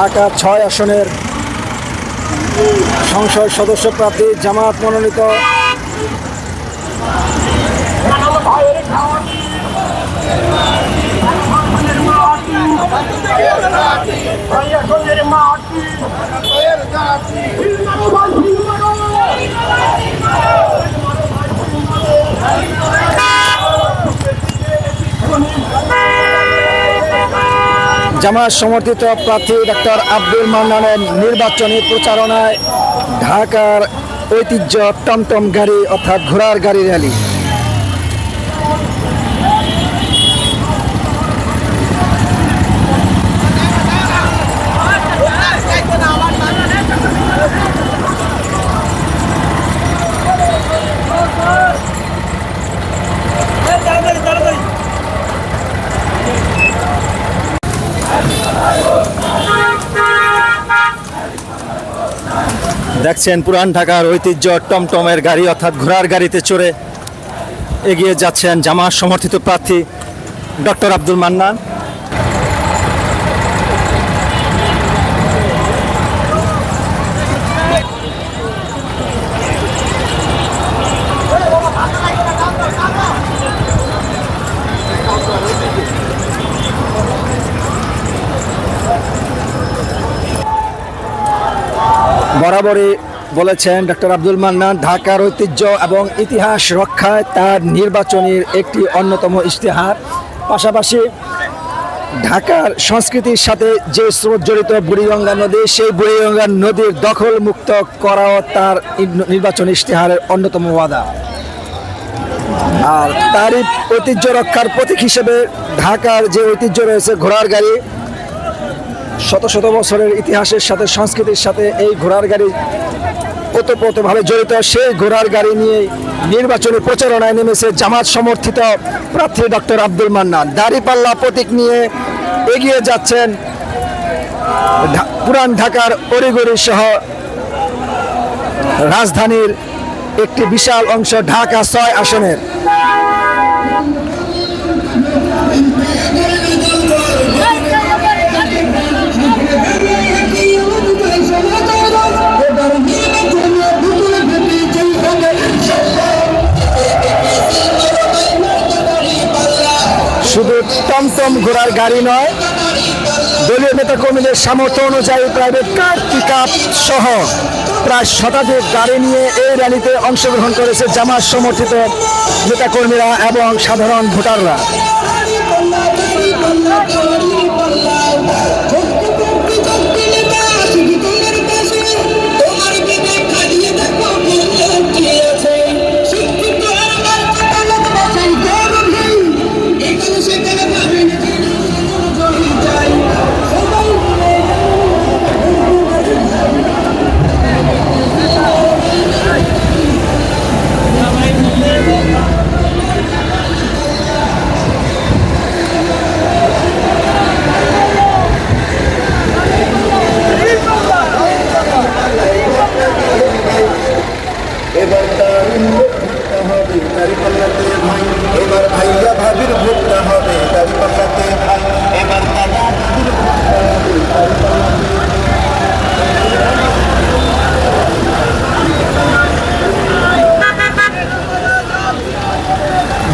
ঢাকা ছয় আসনের সংসদ সদস্য প্রার্থী জামাত মনোনীত জামাত সমর্থিত প্রার্থী ডক্টর আব্দুল মান্নানের নির্বাচনী প্রচারণায় ঢাকার ঐতিহ্য টমটম গাড়ি অর্থাৎ ঘোড়ার গাড়ি র্যালি। দেখছেন পুরান ঢাকার ঐতিহ্য টমটমের গাড়ি, অর্থাৎ ঘোড়ার গাড়িতে চড়ে এগিয়ে যাচ্ছেন জামার সমর্থিত প্রার্থী ডক্টর আব্দুল মান্নান। বরাবরই বলেছেন ডক্টর আব্দুল মান্নান, ঢাকার ঐতিহ্য এবং ইতিহাস রক্ষায় তার নির্বাচনের একটি অন্যতম ইশতেহার। পাশাপাশি ঢাকার সংস্কৃতির সাথে যে স্রোত জড়িত বুড়িগঙ্গা নদী, সেই বুড়িগঙ্গা নদীর দখল মুক্ত করাও তার নির্বাচনী ইশতেহারের অন্যতম ওয়াদা। আর তারই ঐতিহ্য রক্ষার প্রতীক হিসেবে ঢাকার যে ঐতিহ্য রয়েছে ঘোড়ার গাড়ি শত শত বছরের ইতিহাসের সাথে, সংস্কৃতির সাথে এই ঘোড়ার গাড়ি ওতপ্রোতভাবে জড়িত। সেই ঘোড়ার গাড়ি নিয়ে নির্বাচনী প্রচারণায় নেমেছে জামাত সমর্থিত প্রার্থী ডক্টর আব্দুল মান্নান। দাড়িপাল্লা প্রতীক নিয়ে এগিয়ে যাচ্ছেন পুরান ঢাকার অরিগরি সহ রাজধানীর একটি বিশাল অংশ ঢাকা ছয় আসনের। টমটম ঘোড়ার গাড়ি নয়। দলীয় নেতা কর্মীদের সামর্থ্য অনুযায়ী প্রাইভেট কার পিক সহ প্রায় শতাধিক গাড়ি নিয়ে এই র্যালিতে অংশগ্রহণ করেছে জামাত সমর্থিত নেতাকর্মীরা এবং সাধারণ ভোটাররা।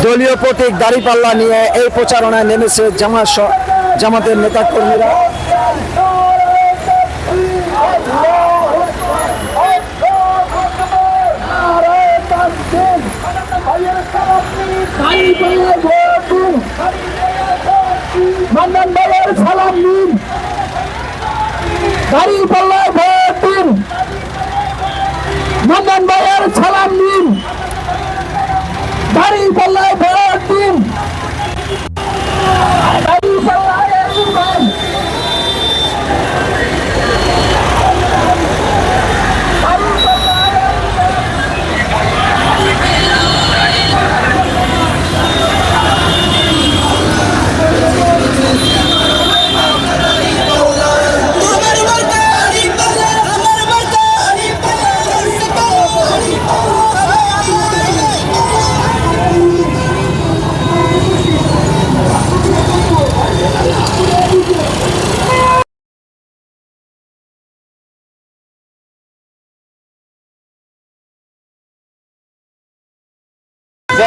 দলীয় প্রতীক দাড়িপাল্লা নিয়ে এই প্রচারণায় নেমেছে জামাত জামাতের মান্নান বাবার সালাম দিন দাড়ি পাল্লায় ভোট দিন মান্নান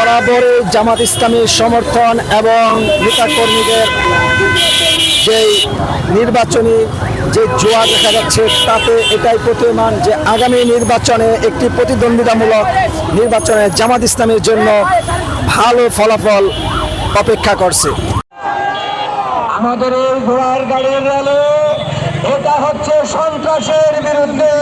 বরাবরই জামাত ইসলামীর সমর্থন এবং নেতাকর্মীদের যেই নির্বাচনী যে জোয়ার দেখা যাচ্ছে, তাতে এটাই প্রতীয়মান যে আগামী নির্বাচনে একটি প্রতিদ্বন্দ্বিতামূলক নির্বাচনে জামাত ইসলামের জন্য ভালো ফলাফল অপেক্ষা করছে। আমাদের এই ঘোড়ার গাড়ির র্যালি, এটা হচ্ছে সন্ত্রাসের বিরুদ্ধে।